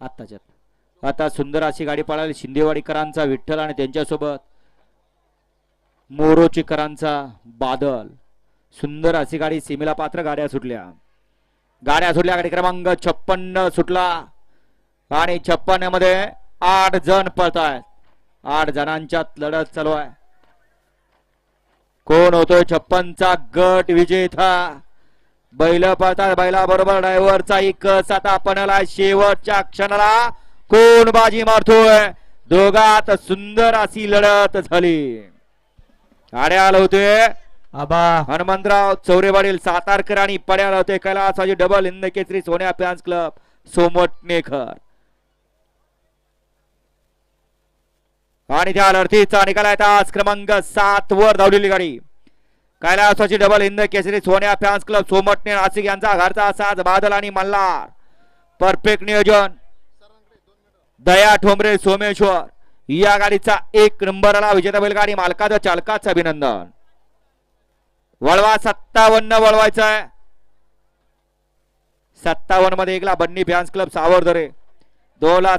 आत्ताच्यात. आता सुंदर अशी गाडी पळाली. शिंदेवाडीकरांचा विठ्ठल आणि त्यांच्यासोबत मोरोचीकरांचा बादल. सुंदर अशी गाडी सीमेला पात्र गाड्या सुटल्या. गाड्या सुटल्या. गाडी क्रमांक छप्पन्न सुटला. आणि छप्पन्नमध्ये आठ जण पळतायत. आठ जणांच्यात लढत चालू आहे. कोण होतोय छप्पनचा गट विजेता? बैल पळतात बैला बरोबर ड्रायव्हरचा एकच आता पणाला शेवटच्या क्षणाला कोण बाजी मारतोय. दोघात सुंदर अशी लढत झाली. आड्या होते. आबा. हनुमंतराव चौरेवाडील सातारकर आणि पड्याला होते. कैलासाची double Hind Kesari Sonya fans club सोमटणेकर आणि त्या लढतीचा निकाल आहे. तास क्रमांक सात वर धावलेली गाडी. कैलासाची double Hind Kesari Sonya fans club Somatane Nashik यांचा घरचा साज बादल आणि मल्हार. परफेक्ट नियोजन. दया ठोंबरे सोमेश्वर. या गाडीचा एक नंबरला विजेता बैलगाडी मालकाचं चालकाचं अभिनंदन. वळवा सत्तावन्न वळवायचा आहे सत्तावन्नमध्ये एकला बन्नी फॅन्स क्लब सावरदरे. दोला